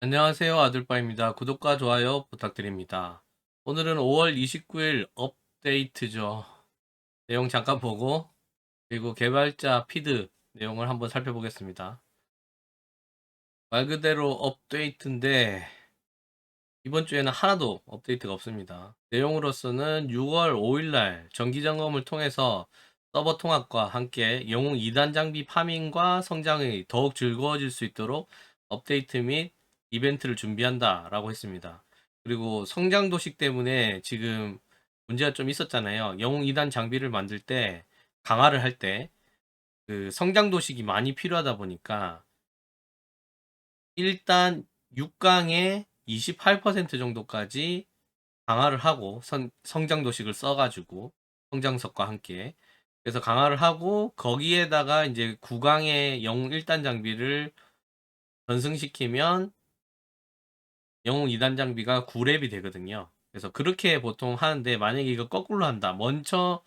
안녕하세요. 아들바입니다. 구독과 좋아요 부탁드립니다. 오늘은 5월 29일 업데이트죠. 내용 잠깐 보고 그리고 개발자 피드 내용을 한번 살펴보겠습니다. 말 그대로 업데이트인데 이번 주에는 하나도 업데이트가 없습니다. 내용으로서는 6월 5일날 정기 점검을 통해서 서버 통합과 함께 영웅 2단 장비 파밍과 성장이 더욱 즐거워질 수 있도록 업데이트 및 이벤트를 준비한다 라고 했습니다. 그리고 성장 도식 때문에 지금 문제가 좀 있었잖아요. 영웅 2단 장비를 만들 때 강화를 할 때 그 성장 도식이 많이 필요하다 보니까 일단 6강에 28% 정도까지 강화를 하고 선- 성장 도식을 써가지고 성장석과 함께 그래서 강화를 하고 거기에다가 이제 9강의 영웅 1단 장비를 전승시키면 영웅 2단 장비가 9렙이 되거든요. 그래서 그렇게 보통 하는데 만약에 이거 거꾸로 한다. 먼저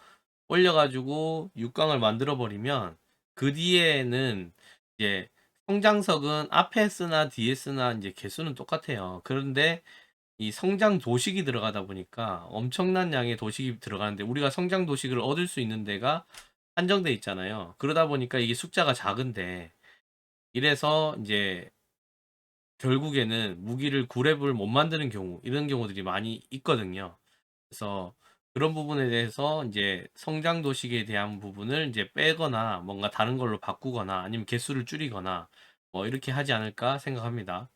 올려가지고 6강을 만들어 버리면 그 뒤에는 이제 성장석은 앞에 쓰나 뒤에 쓰나 이제 개수는 똑같아요. 그런데 이 성장 도식이 들어가다 보니까 엄청난 양의 도식이 들어가는데 우리가 성장 도식을 얻을 수 있는 데가 한정돼 있잖아요. 그러다 보니까 이게 숫자가 작은데 이래서 이제 결국에는 무기를 9렙을 못 만드는 경우 이런 경우들이 많이 있거든요. 그래서 그런 부분에 대해서 이제 성장 도식에 대한 부분을 이제 빼거나 뭔가 다른 걸로 바꾸거나 아니면 개수를 줄이거나 뭐 이렇게 하지 않을까 생각합니다.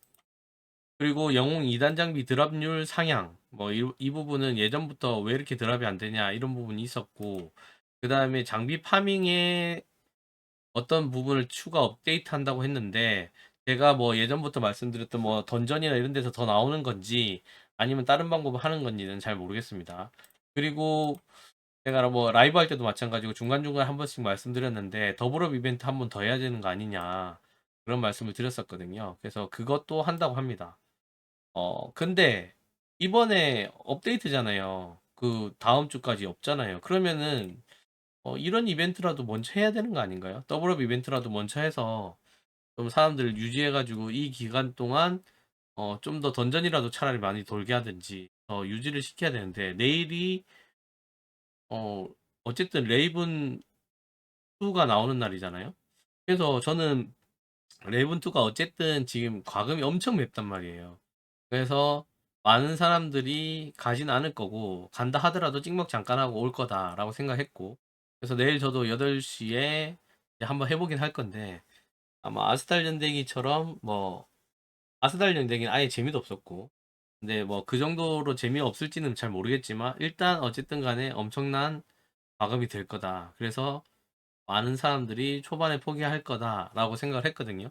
그리고 영웅 2단 장비 드랍률 상향 뭐이 부분은 예전부터 왜 이렇게 드랍이 안 되냐 이런 부분이 있었고 그 다음에 장비 파밍에 어떤 부분을 추가 업데이트 한다고 했는데 제가 뭐 예전부터 말씀드렸던 뭐 던전이나 이런 데서 더 나오는 건지 아니면 다른 방법을 하는 건지는 잘 모르겠습니다. 그리고 제가 뭐 라이브 할 때도 마찬가지고 중간중간 한 번씩 말씀드렸는데 더블업 이벤트 한 번 더 해야 되는 거 아니냐 그런 말씀을 드렸었거든요. 그래서 그것도 한다고 합니다. 어 근데 이번에 업데이트잖아요. 그 다음 주까지 없잖아요. 그러면은 어, 이런 이벤트라도 먼저 해야 되는 거 아닌가요? 더블업 이벤트라도 먼저 해서 좀 사람들을 유지해가지고 이 기간 동안 어, 좀 더 던전이라도 차라리 많이 돌게 하든지 더 유지를 시켜야 되는데 내일이 어, 어쨌든 레이븐 2가 나오는 날이잖아요. 그래서 저는 레이븐 2가 어쨌든 지금 과금이 엄청 맵단 말이에요. 그래서 많은 사람들이 가진 않을 거고 간다 하더라도 찍먹 잠깐 하고 올 거다라고 생각했고 그래서 내일 저도 8시에 한번 해보긴 할 건데 아마 아스탈 연대기처럼 뭐 아스탈 연대기는 아예 재미도 없었고 근데 뭐 그 정도로 재미없을지는 잘 모르겠지만 일단 어쨌든 간에 엄청난 과금이 될 거다. 그래서 많은 사람들이 초반에 포기할 거다라고 생각을 했거든요.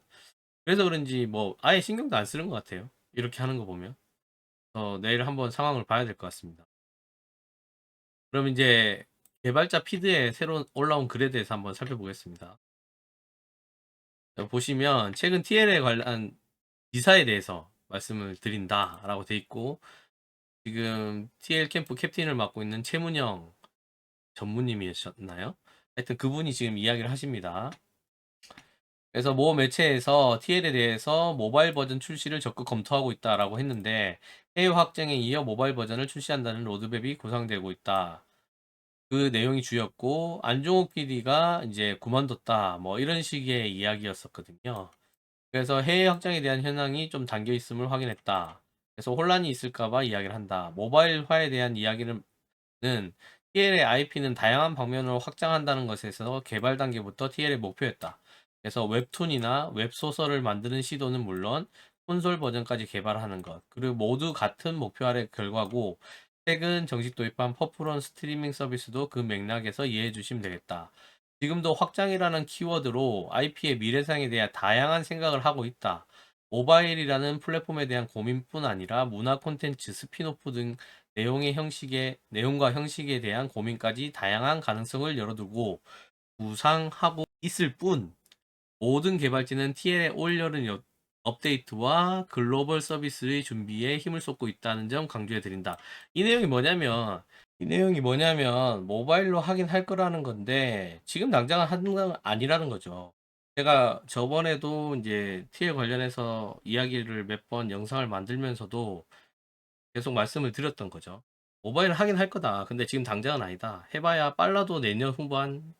그래서 그런지 뭐 아예 신경도 안 쓰는 것 같아요. 이렇게 하는 거 보면. 어, 내일 한번 상황을 봐야 될 것 같습니다. 그럼 이제 개발자 피드에 새로 올라온 글에 대해서 한번 살펴보겠습니다. 자, 보시면 최근 TL에 관한 기사에 대해서 말씀을 드린다라고 돼 있고 지금 TL 캠프 캡틴을 맡고 있는 최문영 전무님이셨나요? 하여튼 그분이 지금 이야기를 하십니다. 그래서 모 매체에서 TL에 대해서 모바일 버전 출시를 적극 검토하고 있다라고 했는데 해외 확정에 이어 모바일 버전을 출시한다는 로드맵이 구상되고 있다. 그 내용이 주였고 안종욱 PD가 이제 그만뒀다 뭐 이런 식의 이야기였었거든요. 그래서 해외 확장에 대한 현황이 좀 담겨 있음을 확인했다. 그래서 혼란이 있을까봐 이야기를 한다. 모바일화에 대한 이야기는 TL의 IP는 다양한 방면으로 확장한다는 것에서 개발 단계부터 TL의 목표였다. 그래서 웹툰이나 웹소설을 만드는 시도는 물론 콘솔 버전까지 개발하는 것 그리고 모두 같은 목표 아래 결과고 최근 정식 도입한 퍼플런 스트리밍 서비스도 그 맥락에서 이해해 주시면 되겠다. 지금도 확장이라는 키워드로 IP의 미래상에 대한 다양한 생각을 하고 있다. 모바일이라는 플랫폼에 대한 고민뿐 아니라 문화 콘텐츠, 스피노프 등 내용의 형식에, 내용과 형식에 대한 고민까지 다양한 가능성을 열어두고 구상하고 있을 뿐 모든 개발진은 TL의 올여름 여- 업데이트와 글로벌 서비스의 준비에 힘을 쏟고 있다는 점 강조해 드린다. 이 내용이 뭐냐면 이 내용이 뭐냐면 모바일로 하긴 할 거라는 건데 지금 당장은 하는 건 아니라는 거죠. 제가 저번에도 이제 TL 관련해서 이야기를 몇 번 영상을 만들면서도 계속 말씀을 드렸던 거죠. 모바일은 하긴 할 거다. 근데 지금 당장은 아니다. 해봐야 빨라도 내년 후반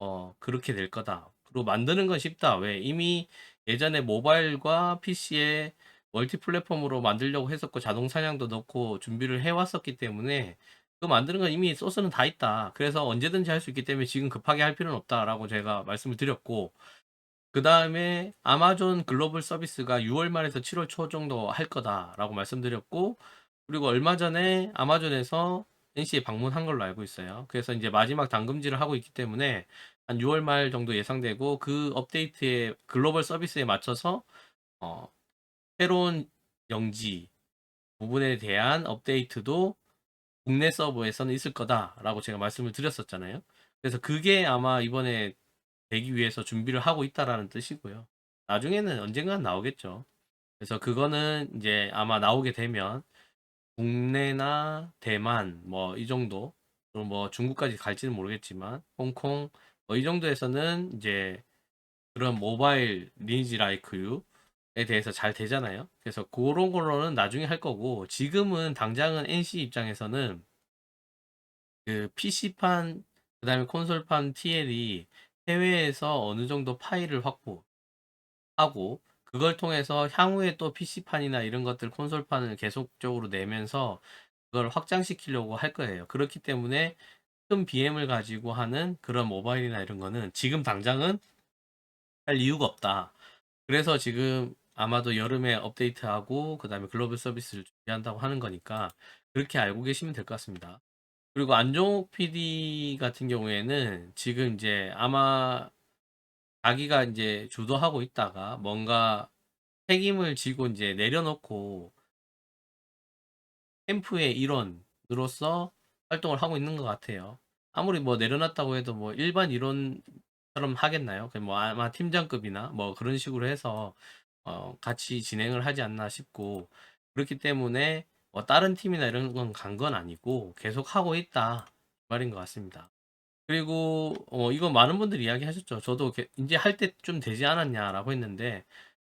어 그렇게 될 거다. 그리고 만드는 건 쉽다. 왜 이미 예전에 모바일과 PC에 멀티 플랫폼으로 만들려고 했었고 자동 사냥도 넣고 준비를 해왔었기 때문에 그 만드는 건 이미 소스는 다 있다. 그래서 언제든지 할 수 있기 때문에 지금 급하게 할 필요는 없다라고 제가 말씀을 드렸고 그 다음에 아마존 글로벌 서비스가 6월 말에서 7월 초 정도 할 거다라고 말씀드렸고 그리고 얼마 전에 아마존에서 NC에 방문한 걸로 알고 있어요. 그래서 이제 마지막 당금질을 하고 있기 때문에 한 6월 말 정도 예상되고 그 업데이트의 글로벌 서비스에 맞춰서 어, 새로운 영지 부분에 대한 업데이트도 국내 서버에서는 있을 거다라고 제가 말씀을 드렸었잖아요. 그래서 그게 아마 이번에 되기 위해서 준비를 하고 있다라는 뜻이고요. 나중에는 언젠간 나오겠죠. 그래서 그거는 이제 아마 나오게 되면 국내나 대만 뭐 이 정도 또뭐 중국까지 갈지는 모르겠지만 홍콩 뭐이 정도에서는 이제 그런 모바일 리니지 라이크 유에 대해서 잘 되잖아요. 그래서 그런 걸로는 나중에 할 거고 지금은 당장은 NC 입장에서는 그 PC판 그다음에 콘솔판 TL이 해외에서 어느 정도 파일을 확보하고 그걸 통해서 향후에 또 PC판이나 이런 것들 콘솔판을 계속적으로 내면서 그걸 확장시키려고 할 거예요. 그렇기 때문에 큰 BM을 가지고 하는 그런 모바일이나 이런 거는 지금 당장은 할 이유가 없다. 그래서 지금 아마도 여름에 업데이트하고 그 다음에 글로벌 서비스를 준비한다고 하는 거니까 그렇게 알고 계시면 될 것 같습니다. 그리고 안종욱 PD 같은 경우에는 지금 이제 아마 자기가 이제 주도하고 있다가 뭔가 책임을 지고 이제 내려놓고 캠프의 일원으로서 활동을 하고 있는 것 같아요. 아무리 뭐 내려놨다고 해도 뭐 일반 일원처럼 하겠나요? 그뭐 아마 팀장급이나 뭐 그런 식으로 해서 어, 같이 진행을 하지 않나 싶고 그렇기 때문에 뭐 다른 팀이나 이런 건 간 건 아니고 계속 하고 있다 이 말인 것 같습니다. 그리고 어, 이거 많은 분들이 이야기하셨죠. 저도 게- 이제 할때좀 되지 않았냐라고 했는데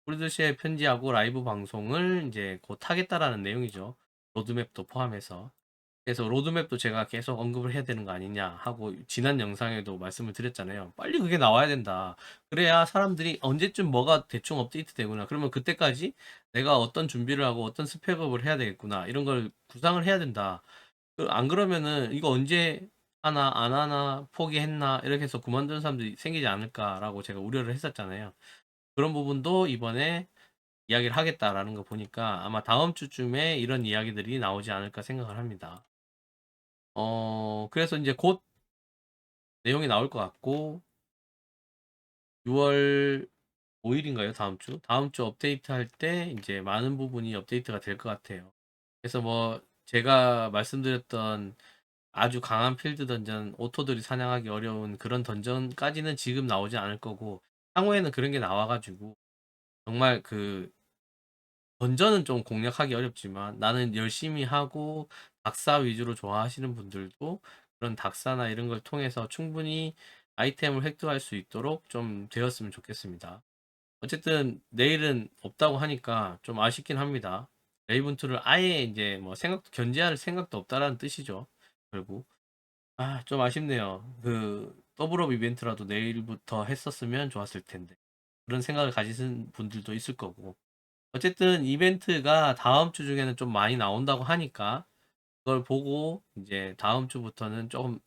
폴드시에 편지하고 라이브 방송을 이제 곧 하겠다라는 내용이죠. 로드맵도 포함해서. 그래서 로드맵도 제가 계속 언급을 해야 되는 거 아니냐 하고 지난 영상에도 말씀을 드렸잖아요. 빨리 그게 나와야 된다. 그래야 사람들이 언제쯤 뭐가 대충 업데이트 되구나. 그러면 그때까지 내가 어떤 준비를 하고 어떤 스펙업을 해야 되겠구나. 이런 걸 구상을 해야 된다. 그- 안 그러면은 이거 언제 하나 안 하나 포기했나 이렇게 해서 그만둔 사람들이 생기지 않을까라고 제가 우려를 했었잖아요. 그런 부분도 이번에 이야기를 하겠다라는 거 보니까 아마 다음 주쯤에 이런 이야기들이 나오지 않을까 생각을 합니다. 어, 그래서 이제 곧 내용이 나올 것 같고, 6월 5일인가요? 다음 주? 다음 주 업데이트 할 때 이제 많은 부분이 업데이트가 될 것 같아요. 그래서 뭐 제가 말씀드렸던 아주 강한 필드 던전, 오토들이 사냥하기 어려운 그런 던전까지는 지금 나오지 않을 거고, 향후에는 그런 게 나와가지고, 정말 그 던전은 좀 공략하기 어렵지만 나는 열심히 하고 dak사 위주로 좋아하시는 분들도 그런 dak사나 이런 걸 통해서 충분히 아이템을 획득할 수 있도록 좀 되었으면 좋겠습니다. 어쨌든 내일은 없다고 하니까 좀 아쉽긴 합니다. 레이븐2를 아예 이제 뭐 생각 견제할 생각도 없다라는 뜻이죠. 결국 아 좀 아쉽네요. 그 더블업 이벤트라도 내일부터 했었으면 좋았을 텐데 그런 생각을 가지신 분들도 있을 거고 어쨌든 이벤트가 다음 주 중에는 좀 많이 나온다고 하니까 그걸 보고 이제 다음 주부터는 조금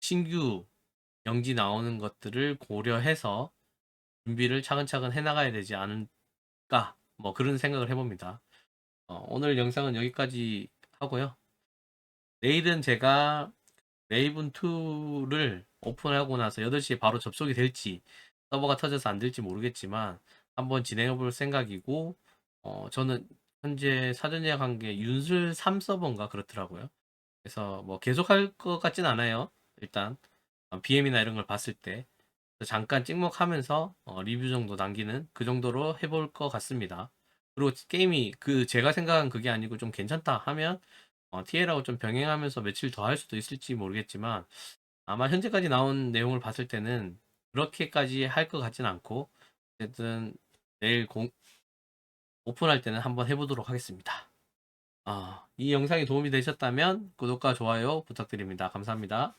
신규 영지 나오는 것들을 고려해서 준비를 차근차근 해나가야 되지 않을까 뭐 그런 생각을 해봅니다. 어, 오늘 영상은 여기까지 하고요. 내일은 제가 레이븐 2를 오픈하고 나서 8시에 바로 접속이 될지 서버가 터져서 안 될지 모르겠지만 한번 진행해 볼 생각이고 어, 저는 현재 사전 예약한 게 윤슬 3 서버인가 그렇더라고요. 그래서 뭐 계속 할 것 같진 않아요. 일단 BM이나 이런 걸 봤을 때 잠깐 찍먹하면서 어, 리뷰 정도 남기는 그 정도로 해볼 것 같습니다. 그리고 게임이 그 제가 생각한 그게 아니고 좀 괜찮다 하면 어, TL하고 좀 병행하면서 며칠 더 할 수도 있을지 모르겠지만 아마 현재까지 나온 내용을 봤을 때는 그렇게까지 할 것 같진 않고 어쨌든 내일 공 오픈할 때는 한번 해보도록 하겠습니다. 아, 이 영상이 도움이 되셨다면 구독과 좋아요 부탁드립니다. 감사합니다.